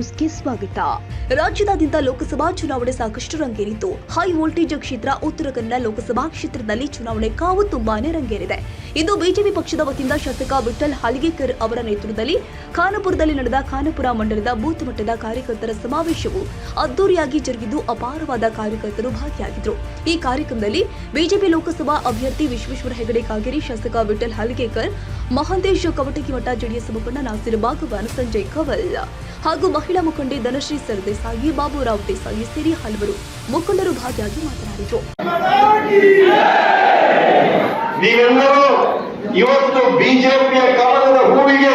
ನ್ಯೂಸ್ಗೆ ಸ್ವಾಗತ. ರಾಜ್ಯದಾದ್ಯಂತ ಲೋಕಸಭಾ ಚುನಾವಣೆ ಸಾಕಷ್ಟು ರಂಗೇರಿತು ಹೈ ವೋಲ್ಟೇಜ್ ಕ್ಷೇತ್ರ, ಉತ್ತರ ಕನ್ನಡ ಲೋಕಸಭಾ ಕ್ಷೇತ್ರದಲ್ಲಿ ಚುನಾವಣೆ ಕಾವು ತುಂಬಾನೇ ರಂಗೇರಿದೆ. ಇಂದು ಬಿಜೆಪಿ ಪಕ್ಷದ ವತಿಯಿಂದ ಶಾಸಕ ವಿಠಲ್ ಹಲಿಗೇಕರ್ ಅವರ ನೇತೃತ್ವದಲ್ಲಿ ಖಾನಪುರದಲ್ಲಿ ನಡೆದ ಖಾನಪುರ ಮಂಡಲದ ಬೂತ್ ಮಟ್ಟದ ಕಾರ್ಯಕರ್ತರ ಸಮಾವೇಶವು ಅದ್ದೂರಿಯಾಗಿ ಜರುಗಿದ್ದು ಅಪಾರವಾದ ಕಾರ್ಯಕರ್ತರು ಭಾಗಿಯಾಗಿದ್ದರು ಈ ಕಾರ್ಯಕ್ರಮದಲ್ಲಿ ಬಿಜೆಪಿ ಲೋಕಸಭಾ ಅಭ್ಯರ್ಥಿ ವಿಶ್ವೇಶ್ವರ ಹೆಗಡೆ ಕಾಗೇರಿ, ಶಾಸಕ ವಿಠಲ್ ಹಲಿಗೇಕರ್, ಮಹಾಂತೇಶ್ ಕವಟಗಿಮಠ ಜೆಡಿಎಸ್ ಮುಖಂಡ ನಾಸಿರ್ ಬಾಗವಾನ್, ಸಂಜಯ್ ಕವಲ್ ಹಾಗೂ ಮಹಿಳಾ ಮುಖಂಡೆ ಧನಶ್ರೀ ಸರ್ದೇಸಾಯಿ ಬಾಬುರಾವ್ ದೇಸಾಯಿ ಸೇರಿ ಹಲವರು ಮುಖಂಡರು ಭಾಗಿಯಾಗಿ ಮಾತನಾಡಿದರು. ನೀವೆಲ್ಲರೂ ಇವತ್ತು ಬಿಜೆಪಿಯ ಕಮಲದ ಹೂವಿಗೆ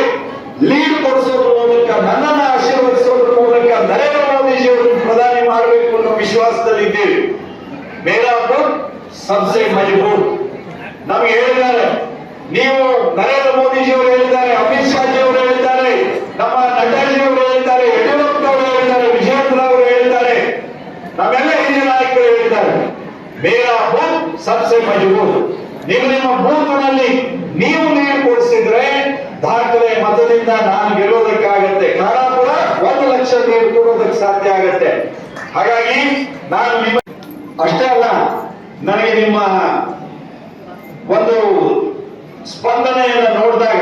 ಲೀಡ್ ಕೊಡಿಸೋದ್ರ ಮೂಲಕ ನನ್ನನ್ನು ಆಶೀರ್ವದಿಸೋದ್ರ ಮೂಲಕ ನರೇಂದ್ರ ಮೋದಿಜಿಯವರನ್ನು ಪ್ರಧಾನಿ ಮಾಡಬೇಕು ಅನ್ನೋ ವಿಶ್ವಾಸದಲ್ಲಿದ್ದೀವಿ. ಮೇರಾ ಸಬ್ಸೆ ಮಜಬೂರ್ ನಮಗೆ ಹೇಳಿದ್ದಾರೆ, ನೀವು ನರೇಂದ್ರ ಮೋದಿಜಿಯವರು ಹೇಳಿದ್ದಾರೆ ಅಮಿತ್ ಶಾಜಿ ಅವರು ಹೇಳಿದ್ದಾರೆ ನಮ್ಮ ನಡ್ಡಾಜಿ ಅವರು ಹೇಳಿದ್ದಾರೆ ಯಡಿಯೂರಪ್ಪ ಅವರು ಹೇಳಿದ್ದಾರೆ ವಿಜಯೇಂದ್ರ ಅವರು ಹೇಳಿದ್ದಾರೆ ನಾವೆಲ್ಲ ಹಿರಿಯ ನಾಯಕರು ಹೇಳಿದ್ದಾರೆ ಮೇರಾ ಬೂತ್ ಸಬ್ಸೆ ಮಜಬೂತ್ ನೀವು ನಿಮ್ಮ ಬೂತ್ನಲ್ಲಿ ನೀವು ನೀರು ಕೊಡಿಸಿದ್ರೆ ದಾಖಲೆ ಮತದಿಂದ ನಾನು ಗೆಲ್ಲೋದಕ್ಕಾಗತ್ತೆ. ಕಾರಾಪುರ ಒಂದು ಲಕ್ಷ ನೀರು ಕೊಡೋದಕ್ಕೆ ಸಾಧ್ಯ ಆಗತ್ತೆ. ಹಾಗಾಗಿ ನಾನು ನಿಮ್ಮ ಅಷ್ಟೇ ಅಲ್ಲ, ನನಗೆ ನಿಮ್ಮ ಒಂದು ಸ್ಪಂದನೆಯನ್ನು ನೋಡಿದಾಗ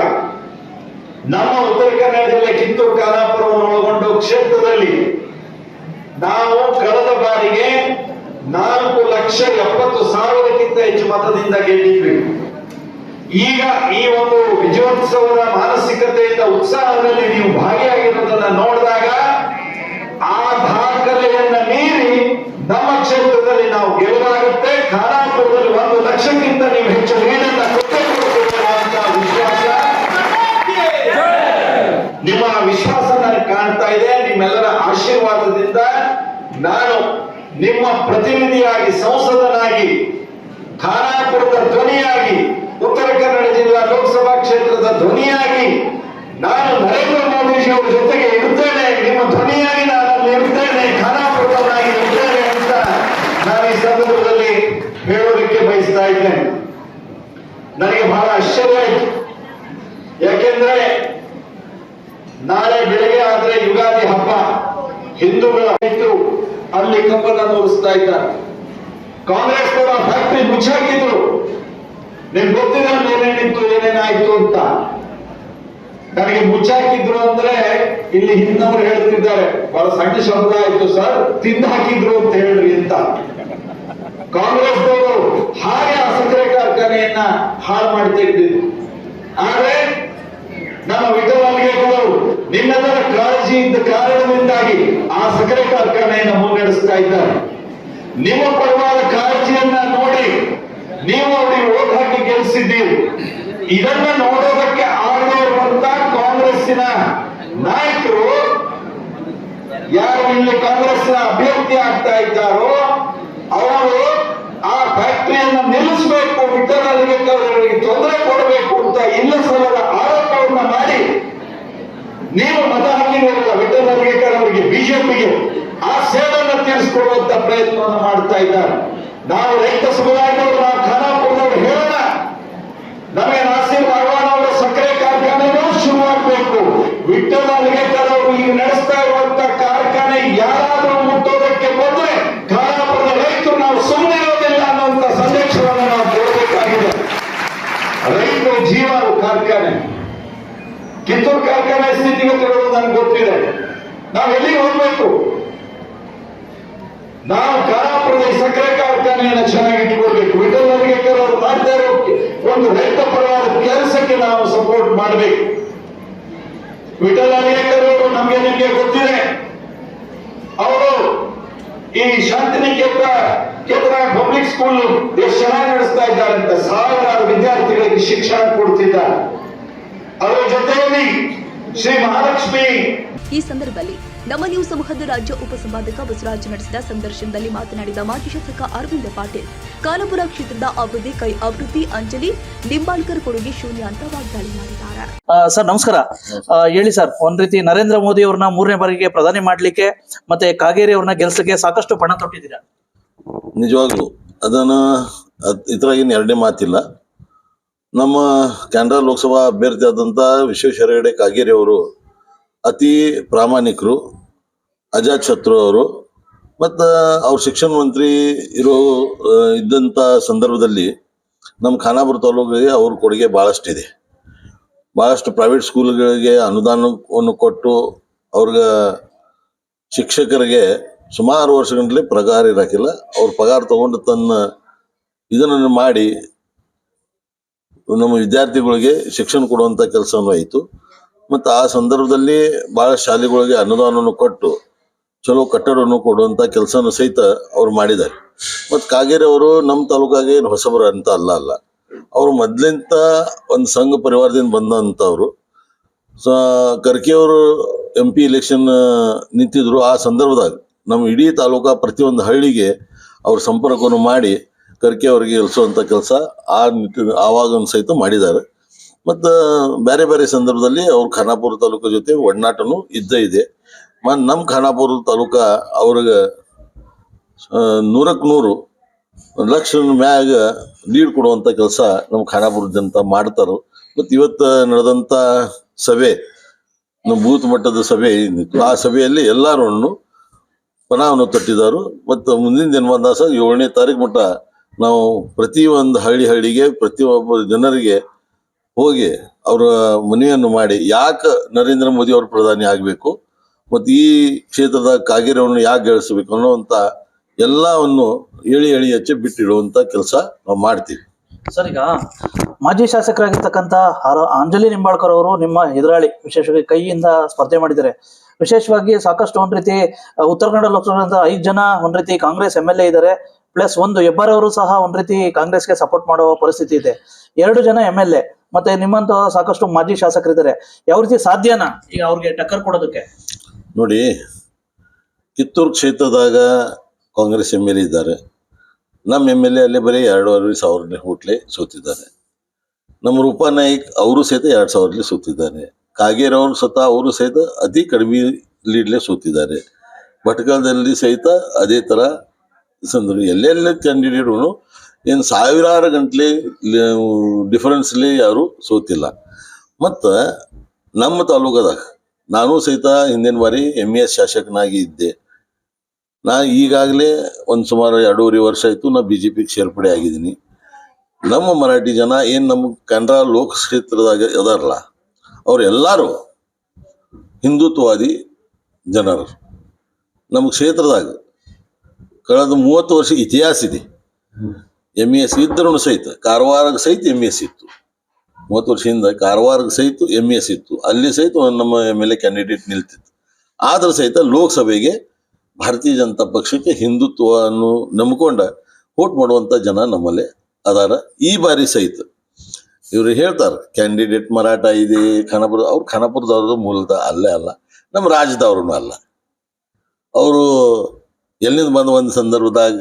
ನಮ್ಮ ಉತ್ತರ ಕನ್ನಡ ಜಿಲ್ಲೆ ಕಿತ್ತೂರು ಖಾನಾಪುರವನ್ನು ಒಳಗೊಂಡು ಕ್ಷೇತ್ರದಲ್ಲಿ ನಾವು ಕಳೆದ ಬಾರಿಗೆ ನಾಲ್ಕು ಲಕ್ಷ ಎಪ್ಪತ್ತು ಸಾವಿರಕ್ಕಿಂತ ಹೆಚ್ಚು ಮತದಿಂದ ಗೆದ್ದಿದ್ವಿ. ಈಗ ಈ ಒಂದು ವಿಜಯೋತ್ಸವದ ಮಾನಸಿಕತೆಯಿಂದ ಉತ್ಸಾಹದಲ್ಲಿ ನೀವು ಭಾಗಿಯಾಗಿರೋದನ್ನ ನೋಡಿದಾಗ ಆ ದಾಖಲೆಯನ್ನ ಮೀರಿ ನಮ್ಮ ಕ್ಷೇತ್ರದಲ್ಲಿ ನಾವು ಗೆಲುವಾಗುತ್ತೆ ಖಾನಾಪುರದಲ್ಲಿ ಒಂದು ಲಕ್ಷಕ್ಕಿಂತ ನೀವು ಹೆಚ್ಚು ನೀಡನ್ನ ಕೊಟ್ಟೇ ಕೊಡ್ತೀರ ಅಂತ ವಿಶ್ವಾಸ ನಿಮ್ಮ ವಿಶ್ವಾಸ ನನಗೆ ಕಾಣ್ತಾ ಇದೆ ನಿಮ್ಮೆಲ್ಲರ ಆಶೀರ್ವಾದದಿಂದ ನಾನು ನಿಮ್ಮ ಪ್ರತಿನಿಧಿಯಾಗಿ, ಸಂಸದನಾಗಿ, ಖಾನಾಪುರದ ಧ್ವನಿಯಾಗಿ, ಉತ್ತರ ಕನ್ನಡ ಜಿಲ್ಲಾ ಲೋಕಸಭಾ ಕ್ಷೇತ್ರದ ಧ್ವನಿಯಾಗಿ ನಾನು ನರೇಂದ್ರ ಮೋದಿಜಿ ಅವರ ಜೊತೆಗೆ ಇರುತ್ತೇನೆ. ನಿಮ್ಮ ಧ್ವನಿಯಾಗಿ ನಾನು ಇರುತ್ತೇನೆ. ಖಾನಾಪುರದವನಾಗಿ ಇರ್ತೇನೆ ಅಂತ ನಾನು ಈ ಸಂದರ್ಭದಲ್ಲಿ ಹೇಳೋದಕ್ಕೆ ಬಯಸ್ತಾ ಇದ್ದೇನೆ. ನನಗೆ ಬಹಳ ಆಶ್ಚರ್ಯ ಆಯಿತು. ಯಾಕೆಂದ್ರೆ ನಾಳೆ ಬೆಳಗ್ಗೆ ಆದ್ರೆ ಯುಗಾದಿ ಹಬ್ಬ, ಹಿಂದೂಗಳ ಅಲ್ಲಿ ಕಬ್ಬನ್ನ ತೋರಿಸ್ತಾ ಇದ್ದಾರೆ. ಕಾಂಗ್ರೆಸ್ ಅವರ ಫ್ಯಾಕ್ಟ್ರಿ ಮುಚ್ಚಾಕಿದ್ರು ನಿಮ್ಗೆ ಗೊತ್ತಿದೆ ಏನೇನಿತ್ತು ಏನೇನಾಯ್ತು ಅಂತ. ನನಗೆ ಮುಚ್ಚಾಕಿದ್ರು ಅಂದ್ರೆ ಇಲ್ಲಿ ಹಿಂದವರು ಹೇಳ್ತಿದ್ದಾರೆ, ಬಹಳ ಸಣ್ಣ ಶಬ್ದ ಆಯ್ತು ಸರ್, ತಿಂದು ಹಾಕಿದ್ರು ಅಂತ ಹೇಳ್ರಿ ಅಂತ. ಕಾಂಗ್ರೆಸ್ ಅವರು ಹಾಗೆ ಆ ಸಕ್ಕರೆ ಕಾರ್ಖಾನೆಯನ್ನ ಹಾಳು ಮಾಡಿ ತೆಗೆದಿದ್ರು ಆದ್ರೆ ನಮ್ಮ ವಿಠಲಾಲಿಗೆಗಳು ನಿಮ್ಮೆಲ್ಲರ ಕಾಳಜಿ ಇದ್ದ ಕಾರಣದಿಂದಾಗಿ ಆ ಸಕ್ಕರೆ ಕಾರ್ಖಾನೆಯನ್ನು ಮುನ್ನಡೆಸ್ತಾ ಇದ್ದಾರೆ. ನಿಮ್ಮ ಪರವಾದ ಕಾಳಜಿಯನ್ನ ನೋಡಿ ನೀವು ಅವರಿಗೆ ಓಟ್ ಹಾಕಿ ಗೆಲ್ಲಿಸಿದ್ದೀರಿ ಇದನ್ನ ನೋಡೋದಕ್ಕೆ ಆಗದೇ ಇರುವಂತ ಕಾಂಗ್ರೆಸ್ಸಿನ ನಾಯಕರು ಯಾರು ಇಲ್ಲಿ ಕಾಂಗ್ರೆಸ್ನ ಅಭ್ಯರ್ಥಿ ಆಗ್ತಾ ಇದ್ದಾರೋ ಅವರು ಆ ಫ್ಯಾಕ್ಟರಿಯನ್ನ ನಿಲ್ಲಿಸಬೇಕು ಅವರಿಗೆ ತೊಂದರೆ ಕೊಡಬೇಕು ಅಂತ ಇಲ್ಲ ಸಲ್ಲದ ಆರೋಪವನ್ನ ಮಾಡಿ ನೀವು ಮತ ಹಾಕಿದಿರಲ್ಲ ವಿಠಲರಿಗೆ ಅವರಿಗೆ, ಬಿಜೆಪಿಗೆ ಆ ಸೇವೆಯನ್ನ ತೀರಿಸಿಕೊಳ್ಳುವಂತ ಪ್ರಯತ್ನವನ್ನು ಮಾಡ್ತಾ ಇದ್ದಾರೆ. ನಾವು ರೈತ ಸಮುದಾಯದವರು, ನಾವು ಖಾನಾಪುರದವರು ಹೇಳೋಣ ನಮಗೆ ನಾಸೀರ್ ಭಗವಾನ್ ಅವರ ಸಕ್ಕರೆ ಶುರು ಶುರುವಾಗಬೇಕು. ವಿಠಲ್ ಅಲಿಗೇಕರ್ ಅವರು ಈಗ ನಡೆಸ್ತಾ ಇರುವಂತ ಕಾರ್ಖಾನೆ ಯಾರಾದರೂ ಮುಟ್ಟೋದಕ್ಕೆ ಬಂದ್ರೆ ಖಾನಾಪುರದ ರೈತರು ನಾವು ಸುಮ್ಮನೆ ಇರೋದಿಲ್ಲ ಅನ್ನುವಂತ ಸಂದೇಶವನ್ನು ನಾವು ಕೊಡಬೇಕಾಗಿದೆ. ರೈತರ ಜೀವ ಕಾರ್ಖಾನೆ. ಕಿತ್ತೂರು ಕಾರ್ಖಾನೆ ಸ್ಥಿತಿಗತಿಗಳು ನನಗೆ ಗೊತ್ತಿದೆ. ನಾವು ಎಲ್ಲಿಗೆ ಹೋಗ್ಬೇಕು? ನಾವು ಖಾನಾಪುರದ ಸಕ್ಕರೆ ಕಾರ್ಖಾನೆಯನ್ನು ಚೆನ್ನಾಗಿ ಇಟ್ಕೊಳ್ಬೇಕು ಅಲಿಗೇಕರ್ ಅವರು ಮಾಡ್ತಾ ಇರೋ ಒಂದು ರೈತ ಪರವಾದ ಕೆಲಸಕ್ಕೆ ನಾವು ಸಪೋರ್ಟ್ ಮಾಡಬೇಕು. ವಿಠಲ್ ಅವರು ನಮಗೆ ನಿಮಗೆ ಗೊತ್ತಿದೆ. ಅವರು ಈ ಶಾಂತಿನಿಕೇತ ಕೇಂದ್ರ ಪಬ್ಲಿಕ್ ಸ್ಕೂಲ್ ಎಷ್ಟು ಚೆನ್ನಾಗಿ ನಡೆಸ್ತಾ ಇದ್ದಾರೆ ಅಂತ ಸಾವಿರಾರು ವಿದ್ಯಾರ್ಥಿಗಳಿಗೆ ಶಿಕ್ಷಣ ಕೊಡ್ತಿದ್ದಾರೆ. ಅದರ ಜೊತೆಯಲ್ಲಿ ಶ್ರೀ ಮಹಾಲಕ್ಷ್ಮಿ. ಈ ಸಂದರ್ಭದಲ್ಲಿ ನಮ್ಮ ನ್ಯೂಸ್ ಸಮೂಹದ ರಾಜ್ಯ ಉಪಸಂಪಾದಕ ಬಸವರಾಜ್ ನಡೆಸಿದ ಸಂದರ್ಶನದಲ್ಲಿ ಮಾತನಾಡಿದ ಮಾಜಿ ಶಾಸಕ ಅರವಿಂದ ಪಾಟೀಲ್ ಕಾಲಪುರ ಕ್ಷೇತ್ರದ ಅಭಿವೃದ್ಧಿ ಕೈ ಅಭಿವೃದ್ಧಿ ಅಂಜಲಿ ನಿಂಬಾಳ್ಕರ್ ಕೊಡುಗೆ ಶೂನ್ಯ ಅಂತ ವಾಗ್ದಾಳಿ ಮಾಡಿದ್ದಾರೆ. ಸರ್ ನಮಸ್ಕಾರ. ಹೇಳಿ ಸರ್ ಒಂದ್ ರೀತಿ ನರೇಂದ್ರ ಮೋದಿ ಅವ್ರನ್ನ ಮೂರನೇ ಬಾರಿಗೆ ಪ್ರಧಾನಿ ಮಾಡ್ಲಿಕ್ಕೆ ಮತ್ತೆ ಕಾಗೇರಿ ಅವ್ರನ್ನ ಗೆಲ್ಸಕ್ಕೆ ಸಾಕಷ್ಟು ಪಣ ತೊಟ್ಟಿದ್ದೀರಾ? ನಿಜವಾಗ್ಲು ಅದನ್ನ ಇತರ ಇದ್ರಾಗೇನು ಎರಡನೇ ಮಾತಿಲ್ಲ. ನಮ್ಮ ಕ್ಯಾನ್ರಾ ಲೋಕಸಭಾ ಅಭ್ಯರ್ಥಿ ಆದಂಥ ವಿಶ್ವೇಶ್ವರ ಹೆಗಡೆ ಕಾಗೇರಿ ಅವರು ಅತಿ ಪ್ರಾಮಾಣಿಕರು, ಅಜಾತ್ ಶತ್ರು ಅವರು, ಮತ್ತು ಅವ್ರ ಶಿಕ್ಷಣ ಮಂತ್ರಿ ಇರೋ ಇದ್ದಂಥ ಸಂದರ್ಭದಲ್ಲಿ ನಮ್ಮ ಖಾನಾಪುರ ತಾಲೂಕಿಗೆ ಅವ್ರ ಕೊಡುಗೆ ಭಾಳಷ್ಟಿದೆ ಭಾಳಷ್ಟು ಪ್ರೈವೇಟ್ ಸ್ಕೂಲ್ಗಳಿಗೆ ಅನುದಾನವನ್ನು ಕೊಟ್ಟು ಅವ್ರಿಗೆ ಶಿಕ್ಷಕರಿಗೆ ಸುಮಾರು ವರ್ಷಗಳಲ್ಲಿ ಪಗಾರ ಇರಾಕಿಲ್ಲ. ಅವ್ರ ಪಗಾರ ತಗೊಂಡು ತನ್ನ ಇದನ್ನು ಮಾಡಿ ನಮ್ಮ ವಿದ್ಯಾರ್ಥಿಗಳಿಗೆ ಶಿಕ್ಷಣ ಕೊಡುವಂತ ಕೆಲಸನೂ ಆಯಿತು. ಮತ್ತು ಆ ಸಂದರ್ಭದಲ್ಲಿ ಭಾಳ ಶಾಲೆಗಳಿಗೆ ಅನುದಾನವನ್ನು ಕೊಟ್ಟು, ಚಲೋ ಕಟ್ಟಡವನ್ನು ಕೊಡುವಂತ ಕೆಲಸನೂ ಸಹಿತ ಅವ್ರು ಮಾಡಿದ್ದಾರೆ. ಮತ್ತು ಕಾಗೇರಿ ಅವರು ನಮ್ಮ ತಾಲೂಕಾಗೆ ಏನು ಹೊಸಬರು ಅಂತ ಅಲ್ಲ ಅಲ್ಲ. ಅವರು ಮೊದ್ಲಿಂತ ಒಂದು ಸಂಘ ಪರಿವಾರದಿಂದ ಬಂದಂಥವ್ರು ಸ ಕರ್ಕಿಯವರು ಎಂ ಪಿ ಇಲೆಕ್ಷನ್ ನಿಂತಿದ್ರು. ಆ ಸಂದರ್ಭದಾಗ ನಮ್ಮ ಇಡೀ ತಾಲೂಕಾ ಪ್ರತಿಯೊಂದು ಹಳ್ಳಿಗೆ ಅವ್ರ ಸಂಪರ್ಕವನ್ನು ಮಾಡಿ ಕರ್ಕೆ ಅವ್ರಿಗೆ ಇಳಿಸುವಂಥ ಕೆಲಸ ಆ ನಿಟ್ಟಿನ ಸಹಿತ ಮಾಡಿದ್ದಾರೆ. ಮತ್ತು ಬೇರೆ ಬೇರೆ ಸಂದರ್ಭದಲ್ಲಿ ಅವ್ರ ಖಾನಾಪುರ ತಾಲೂಕು ಜೊತೆ ಒಡನಾಟನೂ ಇದ್ದೇ ಇದೆ. ಮ ನಮ್ಮ ಖಾನಾಪುರ ತಾಲೂಕ ಅವ್ರಿಗೆ ನೂರಕ್ಕೆ ನೂರು ಲಕ್ಷ ಮ್ಯಾಗ ಲೀಡ್ ಕೊಡುವಂಥ ಕೆಲಸ ನಮ್ಮ ಖಾನಾಪುರ ಜನತ ಮಾಡ್ತಾರೆ. ಮತ್ತು ಇವತ್ತು ನಡೆದಂಥ ಸಭೆ ನಮ್ಮ ಬೂತ್ ಮಟ್ಟದ ಸಭೆ ಏನಿತ್ತು, ಆ ಸಭೆಯಲ್ಲಿ ಎಲ್ಲರೂ ಪಣವನ್ನು ತೊಟ್ಟಿದ್ದಾರೆ ಮತ್ತು ಮುಂದಿನ ದಿನಮಾನ ಸಹ ಏಳನೇ ತಾರೀಕು ಮಟ್ಟ ನಾವು ಪ್ರತಿ ಒಂದು ಹಳ್ಳಿ ಹಳ್ಳಿಗೆ, ಪ್ರತಿಯೊಬ್ಬ ಜನರಿಗೆ ಹೋಗಿ ಅವರ ಮನವಿಯನ್ನು ಮಾಡಿ ಯಾಕೆ ನರೇಂದ್ರ ಮೋದಿ ಅವರು ಪ್ರಧಾನಿ ಆಗಬೇಕು, ಮತ್ತು ಈ ಕ್ಷೇತ್ರದ ಕಾಗಿರವನ್ನು ಯಾಕೆ ಗಳಿಸಬೇಕು ಅನ್ನುವಂಥ ಎಲ್ಲವನ್ನು ಎಳಿ ಎಳಿ ಹಚ್ಚಿ ಬಿಟ್ಟಿಡುವಂಥ ಕೆಲಸ ನಾವು ಮಾಡ್ತೀವಿ. ಸರ್, ಈಗ ಮಾಜಿ ಶಾಸಕರಾಗಿರ್ತಕ್ಕಂಥ ಅಂಜಲಿ ನಿಂಬಾಳ್ಕರ್ ಅವರು ನಿಮ್ಮ ಎದುರಾಳಿ ವಿಶೇಷವಾಗಿ ಕೈಯಿಂದ ಸ್ಪರ್ಧೆ ಮಾಡಿದ್ದಾರೆ. ವಿಶೇಷವಾಗಿ ಸಾಕಷ್ಟು ಒಂದ್ ರೀತಿ ಉತ್ತರ ಕನ್ನಡ ಲೋಕಸಭೆ ಐದು ಜನ ಒಂದ್ ರೀತಿ ಕಾಂಗ್ರೆಸ್ ಎಂ ಎಲ್ ಎ ಇದ್ದಾರೆ. ಪ್ಲಸ್ ಒಂದು ಹೆಬ್ಬಾರವರು ಸಹ ಒಂದ್ ರೀತಿ ಕಾಂಗ್ರೆಸ್ಗೆ ಸಪೋರ್ಟ್ ಮಾಡುವ ಪರಿಸ್ಥಿತಿ ಇದೆ. ಎರಡು ಜನ ಎಂ ಎಲ್ ಎ ಮತ್ತೆ ನಿಮ್ಮಂತ ಸಾಕಷ್ಟು ಮಾಜಿ ಶಾಸಕರಿದ್ದಾರೆ. ಯಾವ ರೀತಿ ಸಾಧ್ಯನಾ ಈಗ ಅವ್ರಿಗೆ ಟಕ್ಕರ್ ಕೊಡೋದಕ್ಕೆ? ನೋಡಿ, ಕಿತ್ತೂರು ಕ್ಷೇತ್ರದಾಗ ಕಾಂಗ್ರೆಸ್ ಎಂ ಎಲ್ ಎ ಇದ್ದಾರೆ. ನಮ್ಮ ಎಂ ಎಲ್ ಎ ಅಲ್ಲಿ ಬರೀ ಎರಡೂವರೆ ಸಾವಿರಲಿ ಹೋಟ್ಲೆ ಸೋತಿದ್ದಾರೆ. ನಮ್ಮ ರೂಪಾ ನಾಯ್ಕ್ ಅವರು ಸಹಿತ ಎರಡು ಸಾವಿರಲಿ ಸೋತಿದ್ದಾರೆ. ಕಾಗೇರವರು ಸ್ವತಃ ಅವರು ಸಹಿತ ಅತಿ ಕಡಿಮೆ ಲೀಡ್ಲೆ ಸೋತಿದ್ದಾರೆ. ಭಟ್ಕಲದಲ್ಲಿ ಸಹಿತ ಅದೇ ಥರ ಸಂದರ್ಭ ಎಲ್ಲೆಲ್ಲ ಕ್ಯಾಂಡಿಡೇಟ್ಗಳು ಏನು ಸಾವಿರಾರು ಗಂಟ್ಲೆ ಡಿಫರೆನ್ಸ್ಲಿ ಯಾರು ಸೋತಿಲ್ಲ. ಮತ್ತು ನಮ್ಮ ತಾಲೂಕದಾಗ ನಾನು ಸಹಿತ ಹಿಂದಿನ ಬಾರಿ ಎಂ ಎಸ್ ಶಾಸಕನಾಗಿ ಇದ್ದೆ. ನಾ ಈಗಾಗಲೇ ಒಂದು ಸುಮಾರು ಎರಡೂವರೆ ವರ್ಷ ಆಯಿತು ನಾ ಬಿ ಜೆ ಪಿಗೆ ಸೇರ್ಪಡೆ ಆಗಿದ್ದೀನಿ. ನಮ್ಮ ಮರಾಠಿ ಜನ ಏನು ನಮ್ಮ ಕನ್ನಡ ಲೋಕ ಕ್ಷೇತ್ರದಾಗ ಅದಾರಲ್ಲ ಅವರೆಲ್ಲರೂ ಹಿಂದುತ್ವವಾದಿ ಜನರು. ನಮ್ಮ ಕ್ಷೇತ್ರದಾಗ ಕಳೆದ ಮೂವತ್ತು ವರ್ಷ ಇತಿಹಾಸ ಇದೆ. ಎಂ ಎಸ್ ಇದ್ರೂ ಸಹಿತ, ಕಾರವಾರಕ್ಕೆ ಸಹಿತ ಎಂ ಎಸ್ ಇತ್ತು. ಮೂವತ್ತು ವರ್ಷದಿಂದ ಕಾರವಾರಕ್ಕೆ ಸಹಿತ ಎಂ ಎಸ್ ಇತ್ತು. ಅಲ್ಲಿ ಸಹಿತ ನಮ್ಮ ಎಂ ಎಲ್ ಎ ಕ್ಯಾಂಡಿಡೇಟ್ ನಿಲ್ತಿತ್ತು. ಆದರೂ ಸಹಿತ ಲೋಕಸಭೆಗೆ ಭಾರತೀಯ ಜನತಾ ಪಕ್ಷಕ್ಕೆ ಹಿಂದುತ್ವವನ್ನು ನಂಬಿಕೊಂಡ, ವೋಟ್ ಮಾಡುವಂಥ ಜನ ನಮ್ಮಲ್ಲಿ ಅದಾರ. ಈ ಬಾರಿ ಸಹಿತ ಇವರು ಹೇಳ್ತಾರೆ ಕ್ಯಾಂಡಿಡೇಟ್ ಮರಾಠ ಇದೆ, ಖಾನಾಪುರ, ಅವ್ರು ಖಾನಾಪುರದವ್ರದ್ದು ಮೂಲದ ಅಲ್ಲೇ ಅಲ್ಲ. ನಮ್ಮ ರಾಜ್ಯದವ್ರೂ ಅಲ್ಲ. ಅವರು ಎಲ್ಲಿಂದ ಬಂದ ಒಂದು ಸಂದರ್ಭದಾಗ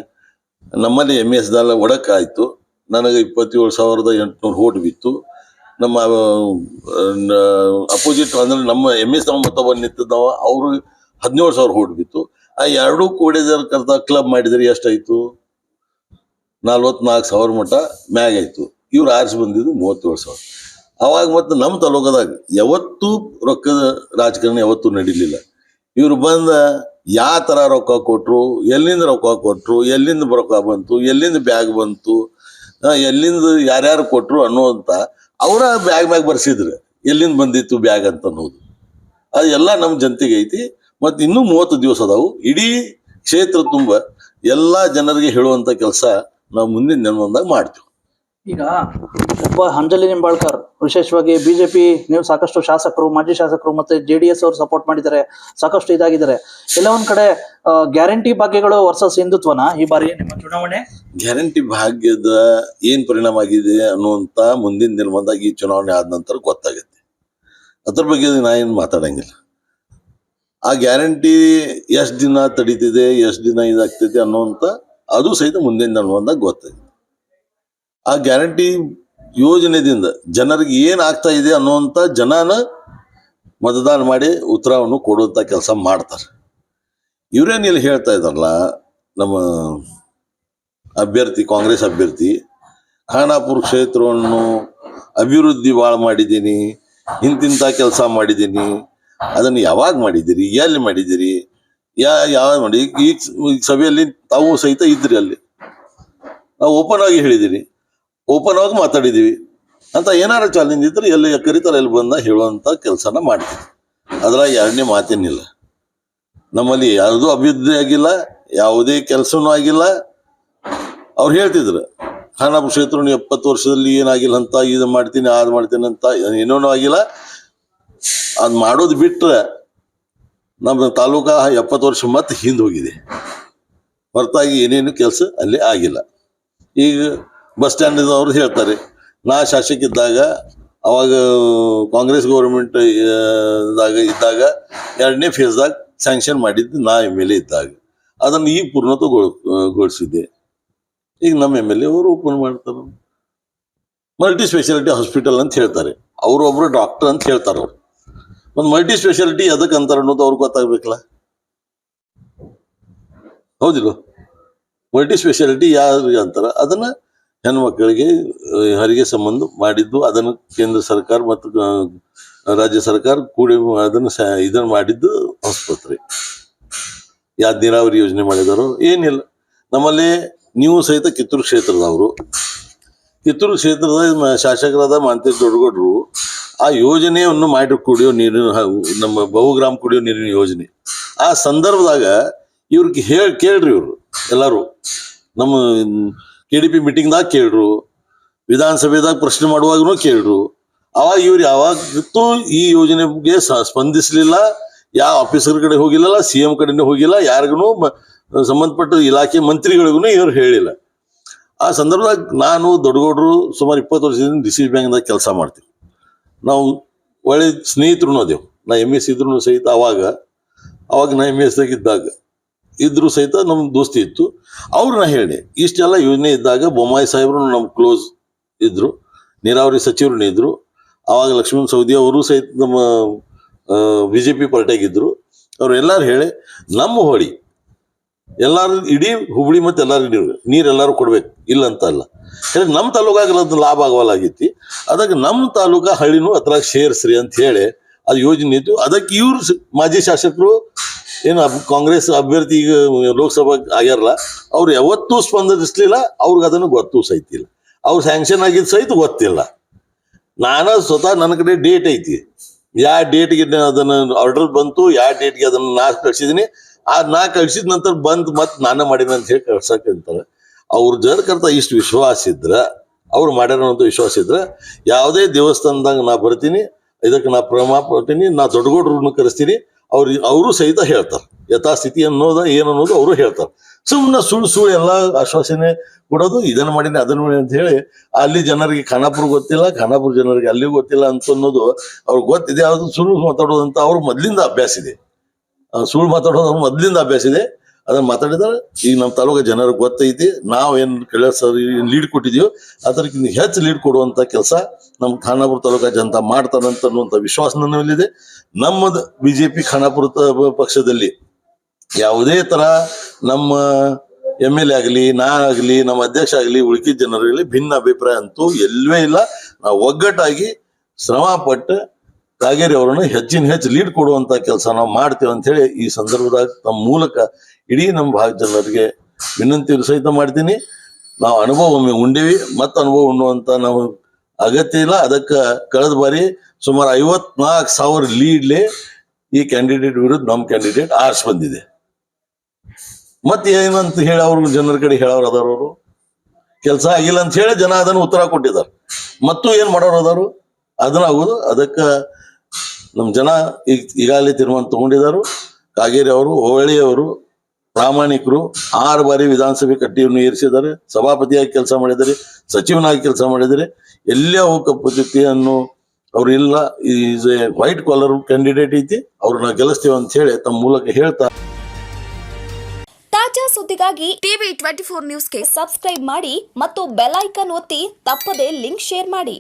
ನಮ್ಮಲ್ಲಿ ಎಂ ಎಸ್ ದಾಲ ಒಡಕಾಯಿತು. ನನಗೆ ಇಪ್ಪತ್ತೇಳು ಸಾವಿರದ ಎಂಟುನೂರು ಓಟ್ ಬಿತ್ತು. ನಮ್ಮ ಅಪೋಸಿಟ್ ಅಂದ್ರೆ ನಮ್ಮ ಎಂ ಎಸ್ ಮತ್ತೊಬ್ಬ ನಿಂತಿದ್ದವ, ಅವರು ಹದಿನೇಳು ಸಾವಿರ ಓಟ್ ಬಿತ್ತು. ಆ ಎರಡೂ ಕೂಡಿದರ ಕರ್ತ ಕ್ಲಬ್ ಮಾಡಿದ್ರೆ, ಎಷ್ಟಾಯ್ತು? ನಲ್ವತ್ನಾಲ್ಕು ಸಾವಿರ ಮಟ್ಟ ಮ್ಯಾಗ್ ಆಯ್ತು ಇವ್ರು ಆರಿಸಿ ಬಂದಿದ್ದು ಮೂವತ್ತೇಳು ಸಾವಿರ. ಅವಾಗ ಮತ್ತು ನಮ್ಮ ತಾಲೂಕದಾಗ ಯಾವತ್ತೂ ರೊಕ್ಕದ ರಾಜಕಾರಣ ಯಾವತ್ತೂ ನಡೀಲಿಲ್ಲ. ಇವ್ರು ಬಂದ ಯಾವ ಥರ ರೊಕ್ಕ ಕೊಟ್ಟರು ಎಲ್ಲಿಂದ ರೊಕ್ಕ ಕೊಟ್ಟರು ಎಲ್ಲಿಂದ ರೊಕ್ಕ ಬಂತು, ಎಲ್ಲಿಂದ ಬ್ಯಾಗ್ ಬಂತು ಎಲ್ಲಿಂದ ಯಾರ್ಯಾರು ಕೊಟ್ಟರು ಅನ್ನುವಂತ ಅವರ ಬ್ಯಾಗ್ ಮ್ಯಾಗ ಬರ್ಸಿದ್ರು. ಎಲ್ಲಿಂದ ಬಂದಿತ್ತು ಬ್ಯಾಗ್ ಅಂತ ಅನ್ನೋದು. ಅದು ಎಲ್ಲ ನಮ್ಮ ಜನತೆಗೆ ಐತಿ. ಮತ್ತು ಇನ್ನೂ ಮೂವತ್ತು ದಿವಸ ಅದಾವು. ಇಡೀ ಕ್ಷೇತ್ರ ತುಂಬ ಎಲ್ಲ ಜನರಿಗೆ ಹೇಳುವಂಥ ಕೆಲಸ ನಾವು ಮುಂದಿನ ಜನ್ಮದಾಗ ಮಾಡ್ತೀವಿ. ಈಗ ಒಬ್ಬ ಅಂಜಲಿ ನಿಂಬಾಳ್ಕರ್. ವಿಶೇಷವಾಗಿ ಬಿಜೆಪಿ ನೀವು ಸಾಕಷ್ಟು ಶಾಸಕರು, ಮಾಜಿ ಶಾಸಕರು ಮತ್ತೆ ಜೆ ಡಿ ಎಸ್ ಅವರು ಸಪೋರ್ಟ್ ಮಾಡಿದ್ದಾರೆ, ಸಾಕಷ್ಟು ಇದಾಗಿದ್ದಾರೆ. ಎಲ್ಲ ಒಂದ್ ಕಡೆ ಗ್ಯಾರಂಟಿ ಭಾಗ್ಯಗಳು ವರ್ಸಸ್ ಹಿಂದುತ್ವನ? ಈ ಬಾರಿ ನಿಮ್ಮ ಚುನಾವಣೆ? ಗ್ಯಾರಂಟಿ ಭಾಗ್ಯದ ಏನು ಪರಿಣಾಮ ಆಗಿದೆ ಅನ್ನುವಂತ ಮುಂದಿನ ದಿನವಂದಾಗ ಈ ಚುನಾವಣೆ ಆದ ನಂತರ ಗೊತ್ತಾಗುತ್ತೆ. ಅದ್ರ ಬಗ್ಗೆ ನಾ ಏನು ಮಾತಾಡಂಗಿಲ್ಲ. ಆ ಗ್ಯಾರಂಟಿ ಎಷ್ಟು ದಿನ ತಡೀತಿದೆ, ಎಷ್ಟು ದಿನ ಇದಾಗ್ತೈತೆ ಅನ್ನೋಂಥ ಅದು ಸಹಿತ ಮುಂದಿನ ದಿನವಂದಾಗ ಗೊತ್ತಾಗಿದೆ ಆ ಗ್ಯಾರಂಟಿ ಯೋಜನೆದಿಂದ ಜನರಿಗೆ ಏನು ಆಗ್ತಾ ಇದೆ ಅನ್ನುವಂಥ ಜನನ ಮತದಾನ ಮಾಡಿ ಉತ್ತರವನ್ನು ಕೊಡುವಂಥ ಕೆಲಸ ಮಾಡ್ತಾರೆ. ಇವರೇನು ಇಲ್ಲಿ ಹೇಳ್ತಾ ಇದ್ದಾರಲ್ಲ, ನಮ್ಮ ಅಭ್ಯರ್ಥಿ, ಕಾಂಗ್ರೆಸ್ ಅಭ್ಯರ್ಥಿ, ಖಾನಾಪುರ ಕ್ಷೇತ್ರವನ್ನು ಅಭಿವೃದ್ಧಿ ಭಾಳ ಮಾಡಿದ್ದೀನಿ ಇಂತಿಂಥ ಕೆಲಸ ಮಾಡಿದ್ದೀನಿ, ಅದನ್ನು ಯಾವಾಗ ಮಾಡಿದ್ದೀರಿ, ಎಲ್ಲಿ ಮಾಡಿದ್ದೀರಿ, ಯಾ, ಯಾವಾಗ ಮಾಡಿ ಈಗ ಸಭೆಯಲ್ಲಿ ತಾವು ಸಹಿತ ಇದ್ರಿ ಅಲ್ಲಿ. ನಾವು ಓಪನ್ ಆಗಿ ಹೇಳಿದ್ದೀರಿ. ಓಪನ್ ಆಗಿ ಮಾತಾಡಿದ್ದೀವಿ ಅಂತ ಏನಾರ ಚಾಲೆಂಜ್ ಇದ್ರೆ ಎಲ್ಲಿ ಕರಿತಾರೆ ಎಲ್ಲಿ ಬಂದ ಹೇಳುವಂಥ ಕೆಲಸನ ಮಾಡ್ತೀವಿ. ಅದ್ರಾಗ ಎರಡನೇ ಮಾತೇನಿಲ್ಲ. ನಮ್ಮಲ್ಲಿ ಯಾವುದೂ ಅಭಿವೃದ್ಧಿ ಆಗಿಲ್ಲ, ಯಾವುದೇ ಕೆಲಸನೂ ಆಗಿಲ್ಲ. ಅವ್ರು ಹೇಳ್ತಿದ್ರು ಖಾನಾಪುರ ಕ್ಷೇತ್ರ ಎಪ್ಪತ್ತು ವರ್ಷದಲ್ಲಿ ಏನಾಗಿಲ್ಲ ಅಂತ, ಇದು ಮಾಡ್ತೀನಿ ಅದು ಮಾಡ್ತೀನಿ ಅಂತ, ಏನೇನೂ ಆಗಿಲ್ಲ. ಅದು ಮಾಡೋದು ಬಿಟ್ಟರೆ ನಮ್ಮ ತಾಲೂಕಾ ಎಪ್ಪತ್ತು ವರ್ಷ ಮತ್ತೆ ಹಿಂದೆ ಹೋಗಿದೆ. ಹೊರತಾಗಿ ಏನೇನು ಕೆಲಸ ಅಲ್ಲಿ ಆಗಿಲ್ಲ. ಈಗ ಬಸ್ ಸ್ಟ್ಯಾಂಡ್ ಅವ್ರು ಹೇಳ್ತಾರೆ. ನಾ ಶಾಸಕ ಇದ್ದಾಗ ಅವಾಗ ಕಾಂಗ್ರೆಸ್ ಗೌರ್ಮೆಂಟ್ ದಾಗ ಇದ್ದಾಗ ಎರಡನೇ ಫೇಸ್ದಾಗ ಸ್ಯಾಂಕ್ಷನ್ ಮಾಡಿದ್ದು ನಾ ಎಂ ಎಲ್ ಎ ಇದ್ದಾಗ. ಅದನ್ನು ಈಗ ಪೂರ್ಣತಗೊಳಿಸಿದ್ದೆ ಈಗ ನಮ್ಮ ಎಂ ಎಲ್ ಎ ಅವರು ಓಪನ್ ಮಾಡ್ತಾರೆ. ಮಲ್ಟಿ ಸ್ಪೆಷಾಲಿಟಿ ಹಾಸ್ಪಿಟಲ್ ಅಂತ ಹೇಳ್ತಾರೆ. ಅವರು ಒಬ್ರು ಡಾಕ್ಟರ್ ಅಂತ ಹೇಳ್ತಾರೆ ಅವ್ರು. ಒಂದು ಮಲ್ಟಿ ಸ್ಪೆಷಾಲಿಟಿ ಅದಕ್ಕೆ ಅಂತಾರೆ ಅನ್ನೋದು ಅವ್ರಿಗೆ ಗೊತ್ತಾಗ್ಬೇಕಲ್ಲ. ಹೌದಿಲ್ಲ ಮಲ್ಟಿ ಸ್ಪೆಷಾಲಿಟಿ ಯಾರು ಅಂತಾರ? ಅದನ್ನ ಹೆಣ್ಮಕ್ಳಿಗೆ ಮಕ್ಕಳಿಗೆ ಹೆರಿಗೆ ಸಂಬಂಧ ಮಾಡಿದ್ದು, ಅದನ್ನು ಕೇಂದ್ರ ಸರ್ಕಾರ ಮತ್ತು ರಾಜ್ಯ ಸರ್ಕಾರ ಕೂಡಿ ಅದನ್ನು ಇದನ್ನು ಮಾಡಿದ್ದು ಆಸ್ಪತ್ರೆ. ಯಾವ್ದು ನೀರಾವರಿ ಯೋಜನೆ ಮಾಡಿದಾರೋ ಏನಿಲ್ಲ. ನಮ್ಮಲ್ಲಿ ನೀವು ಸಹಿತ ಕಿತ್ತೂರು ಕ್ಷೇತ್ರದವರು. ಕಿತ್ತೂರು ಕ್ಷೇತ್ರದ ಶಾಸಕರಾದ ಮಾಂತೇಶ್ ದೊಡ್ಡಗೌಡರು, ಆ ಯೋಜನೆಯನ್ನು ಮಾಡಿ ಕುಡಿಯೋ ನೀರಿನ ನಮ್ಮ ಬಹುಗ್ರಾಮ್ ಕುಡಿಯೋ ನೀರಿನ ಯೋಜನೆ. ಆ ಸಂದರ್ಭದಾಗ ಇವ್ರಿಗೆ ಹೇಳಿ, ಕೇಳ್ರಿ ಇವರು ಎಲ್ಲರೂ. ನಮ್ಮ ಕೆ ಡಿ ಪಿ ಮೀಟಿಂಗ್ದಾಗ ಕೇಳ್ರು. ವಿಧಾನಸಭೆದಾಗ ಪ್ರಶ್ನೆ ಮಾಡುವಾಗೂ ಕೇಳ್ರು. ಅವಾಗ ಇವ್ರು ಯಾವತ್ತೂ ಈ ಯೋಜನೆಗೆ ಸ್ಪಂದಿಸ್ಲಿಲ್ಲ. ಯಾವ ಆಫೀಸರ್ ಕಡೆ ಹೋಗಿಲ್ಲ ಸಿ ಎಂ ಕಡೆನೂ ಹೋಗಿಲ್ಲ ಯಾರಿಗೂ ಸಂಬಂಧಪಟ್ಟ ಇಲಾಖೆ ಮಂತ್ರಿಗಳಿಗೂ ಇವ್ರು ಹೇಳಿಲ್ಲ. ಆ ಸಂದರ್ಭದಾಗ ನಾನು ದೊಡ್ಡಗೌಡರು ಸುಮಾರು ಇಪ್ಪತ್ತು ವರ್ಷದಿಂದ ಡಿ ಸಿ ಬ್ಯಾಂಕ್ದಾಗ ಕೆಲಸ ಮಾಡ್ತೀವಿ. ನಾವು ಒಳ್ಳೆ ಸ್ನೇಹಿತರು ಅದೇವು. ನಾ ಎಂ ಎಸ್ ಇದ್ರು ಸಹಿತ ಅವಾಗ ಅವಾಗ ನಾ ಎಂ ಎಸ್ದಾಗ ಇದ್ದಾಗ. ಇದ್ರು ಸಹಿತ ನಮ್ಮ ದೋಸ್ತಿ ಇತ್ತು. ಅವ್ರು ನಾ ಹೇಳಿ ಇಷ್ಟೆಲ್ಲ ಯೋಜನೆ ಇದ್ದಾಗ ಬೊಮ್ಮಾಯಿ ಸಾಹೇಬ್ರು ನಮ್ಮ ಕ್ಲೋಸ್ ಇದ್ರು, ನೀರಾವರಿ ಸಚಿವರು ಇದ್ರು. ಅವಾಗ ಲಕ್ಷ್ಮಣ್ ಸೌದಿ ಅವರು ಸಹಿತ ನಮ್ಮ ಬಿ ಜೆ ಪಿ ಪಾರ್ಟಿಯಾಗಿದ್ದರು ಅವ್ರು ಎಲ್ಲಾರು ಹೇಳಿ, ನಮ್ಮ ಹೊಳಿ, ಎಲ್ಲಾರು ಇಡೀ ಹುಬ್ಳಿ ಮತ್ತೆ ಎಲ್ಲಾರು ಇಡೀ ನೀರ್ ಎಲ್ಲಾರು ಕೊಡ್ಬೇಕು, ಇಲ್ಲ ಅಂತ ಅಲ್ಲ. ಹೇಳಿ ನಮ್ಮ ತಾಲೂಕಾಗಲ್ಲ ಲಾಭ ಆಗವಲ್ಲಾಗೈತಿ ಅದಕ್ಕೆ ನಮ್ಮ ತಾಲೂಕಾ ಹಳ್ಳಿನೂ ಅದ್ರಾಗ ಸೇರಿಸ್ರಿ ಅಂತ ಹೇಳಿ, ಅದು ಯೋಜನೆ ಇತ್ತು. ಅದಕ್ಕೆ ಇವ್ರು ಮಾಜಿ ಶಾಸಕರು ಏನು ಕಾಂಗ್ರೆಸ್ ಅಭ್ಯರ್ಥಿ ಈಗ ಲೋಕಸಭಾ ಆಗ್ಯಾರಲ್ಲ, ಅವ್ರು ಯಾವತ್ತೂ ಸ್ಪಂದಿಸ್ಲಿಲ್ಲ, ಅವ್ರಿಗೆ ಅದನ್ನು ಗೊತ್ತು ಸಹಿತ ಇಲ್ಲ ಅವ್ರು ಸ್ಯಾಂಕ್ಷನ್ ಆಗಿದ್ದು ಸಹಿತ ಗೊತ್ತಿಲ್ಲ. ನಾನು ಸ್ವತಃ ನನ್ನ ಕಡೆ ಡೇಟ್ ಐತಿ. ಯಾವ ಡೇಟ್ಗೆ ಅದನ್ನು ಆರ್ಡರ್ ಬಂತು ಯಾವ ಡೇಟ್ಗೆ ಅದನ್ನು ನಾ ಕಳ್ಸಿದ್ದೀನಿ ಆ ನಾ ಕಳ್ಸಿದ ನಂತರ ಬಂದು ಮತ್ತೆ ನಾನು ಮಾಡಿನ ಅಂತ ಹೇಳಿ ಕಳ್ಸಕ್ಕೆ ಅಂತಾರೆ. ಅವ್ರ ಜನಕರ್ತ ಇಷ್ಟು ವಿಶ್ವಾಸ ಇದ್ರೆ, ಅವ್ರು ಮಾಡ್ಯಾರ ಅಂತ ವಿಶ್ವಾಸ ಇದ್ರೆ, ಯಾವುದೇ ದೇವಸ್ಥಾನದಾಗ ನಾ ಬರ್ತೀನಿ, ಇದಕ್ಕೆ ನಾ ಪ್ರಮಾಣ ಕೊಡ್ತೀನಿ ನಾ ದೊಡ್ಡಗೌಡ್ರನ್ನ ಕರೆಸ್ತೀನಿ ಅವ್ರು ಅವರು ಸಹಿತ ಹೇಳ್ತಾರೆ. ಯಥಾಸ್ಥಿತಿ ಅನ್ನೋದ ಏನು ಅನ್ನೋದು ಅವರು ಹೇಳ್ತಾರೆ. ಸುಮ್ಮನೆ ಸುಳ್ಳು ಸುಳ್ಳು ಎಲ್ಲ ಆಶ್ವಾಸನೆ ಕೊಡೋದು, ಇದನ್ನ ಮಾಡಿನಿ, ಅದನ್ನ ಮಾಡಿ ಅಂತ ಹೇಳಿ ಅಲ್ಲಿ ಜನರಿಗೆ ಖಾನಾಪುರ ಗೊತ್ತಿಲ್ಲ, ಖಾನಾಪುರ ಜನರಿಗೆ ಅಲ್ಲಿ ಗೊತ್ತಿಲ್ಲ ಅಂತ ಅನ್ನೋದು ಅವ್ರಿಗೆ ಗೊತ್ತಿದೆ. ಯಾವುದು ಸುಳ್ಳು ಮಾತಾಡೋದು ಅಂತ ಅವ್ರ ಮೊದ್ಲಿಂದ ಅಭ್ಯಾಸ ಇದೆ. ಸುಳ್ಳು ಮಾತಾಡೋದು ಅವ್ರ ಮೊದ್ಲಿಂದ ಅಭ್ಯಾಸ ಇದೆ. ಅದನ್ನ ಮಾತಾಡಿದ್ರೆ. ಈಗ ನಮ್ಮ ತಾಲೂಕು ಜನರಿಗೆ ಗೊತ್ತೈತಿ, ನಾವು ಏನ್ ಕೆಲಸ ಲೀಡ್ ಕೊಟ್ಟಿದೀವಿ ಅದಕ್ಕಿಂತ ಹೆಚ್ಚು ಲೀಡ್ ಕೊಡುವಂತ ಕೆಲಸ ನಮ್ಮ ಖಾನಾಪುರ ತಾಲೂಕ ಜನತಾ ಮಾಡ್ತಾರಂತ ಅನ್ನುವಂಥ ವಿಶ್ವಾಸ ನನ್ನಲ್ಲಿದೆ ನಮ್ಮದು ಬಿಜೆಪಿ ಖಾನಾಪುರ ತ- ಪಕ್ಷದಲ್ಲಿ ಯಾವುದೇ ತರ ನಮ್ಮ ಎಂ ಎಲ್ ಎ ಆಗಲಿ, ನಾ ಆಗಲಿ, ನಮ್ಮ ಅಧ್ಯಕ್ಷ ಆಗಲಿ, ಉಳ್ಕಿದ ಜನರಲ್ಲಿ ಭಿನ್ನ ಅಭಿಪ್ರಾಯ ಅಂತೂ ಎಲ್ಲವೇ ಇಲ್ಲ. ನಾವು ಒಗ್ಗಟ್ಟಾಗಿ ಶ್ರಮ ಪಟ್ಟು ಕಾಗೇರಿ ಅವರನ್ನು ಹೆಚ್ಚಿನ ಹೆಚ್ಚು ಲೀಡ್ ಕೊಡುವಂತ ಕೆಲಸ ನಾವು ಮಾಡ್ತೇವೆ ಅಂತ ಹೇಳಿ ಈ ಸಂದರ್ಭದಾಗ ತಮ್ಮ ಮೂಲಕ ಇಡೀ ನಮ್ಮ ಭಾಗ ಜನರಿಗೆ ವಿನಂತಿ ಸಹಿತ ಮಾಡ್ತೀನಿ. ನಾವು ಅನುಭವ ಒಮ್ಮೆ ಉಂಡೇವಿ. ಮತ್ತೆ ಅನುಭವ ಉಣ್ಣುವಂತ ನಾವು ಅಗತ್ಯ ಇಲ್ಲ. ಅದಕ್ಕೆ ಕಳೆದ ಬಾರಿ ಸುಮಾರು ಐವತ್ನಾಲ್ಕು ಸಾವಿರ ಲೀಡ್ಲೆ ಈ ಕ್ಯಾಂಡಿಡೇಟ್ ವಿರುದ್ಧ ನಮ್ಮ ಕ್ಯಾಂಡಿಡೇಟ್ ಆರ್ಸ್ ಬಂದಿದೆ. ಮತ್ತೆ ಏನಂತ ಹೇಳಿ ಅವ್ರ ಜನರ ಕಡೆ ಹೇಳೋರು ಅದಾರವರು ಕೆಲಸ ಆಗಿಲ್ಲ ಅಂತ ಹೇಳಿ ಜನ ಅದನ್ನು ಉತ್ತರ ಕೊಟ್ಟಿದ್ದಾರೆ. ಮತ್ತು ಏನ್ ಮಾಡೋರು ಅದಾರು? ಅದನ್ನ ಆಗೋದು ಅದಕ್ಕ ನಮ್ಮ ಜನ ಈಗ ಈಗಾಗಲೇ ತೀರ್ಮಾನ ತಗೊಂಡಿದ್ದಾರೆ ಕಾಗೇರಿ ಅವರು ಹೋಳಿ ಅವರು ಪ್ರಾಮಾಣಿಕರು ಆರು ಬಾರಿ ವಿಧಾನಸಭೆ ಕಟ್ಟಿಯನ್ನು ಏರಿಸಿದ್ದಾರೆ. ಸಭಾಪತಿಯಾಗಿ ಕೆಲಸ ಮಾಡಿದ್ದಾರೆ, ಸಚಿವನಾಗಿ ಕೆಲಸ ಮಾಡಿದ್ದಾರೆ. ಎಲ್ಲೇ ಹೋಗ ಪದ್ಧತಿಯನ್ನು ಅವ್ರು ಇಲ್ಲ is a white collar candidate ಐತಿ, ಅವ್ರನ್ನ ಗೆಲ್ಲಿಸ್ತೇವೆ ಅಂತ ಹೇಳಿ ತಮ್ಮ ಮೂಲಕ ಹೇಳ್ತಾ ತಾಜಾ ಸುದ್ದಿಗಾಗಿ ಟಿವಿ ಟ್ವೆಂಟಿ ಫೋರ್ ನ್ಯೂಸ್ಗೆ ಸಬ್ಸ್ಕ್ರೈಬ್ ಮಾಡಿ ಮತ್ತು ಬೆಲ್ ಐಕನ್ ಒತ್ತಿ ತಪ್ಪದೇ ಲಿಂಕ್ ಶೇರ್ ಮಾಡಿ.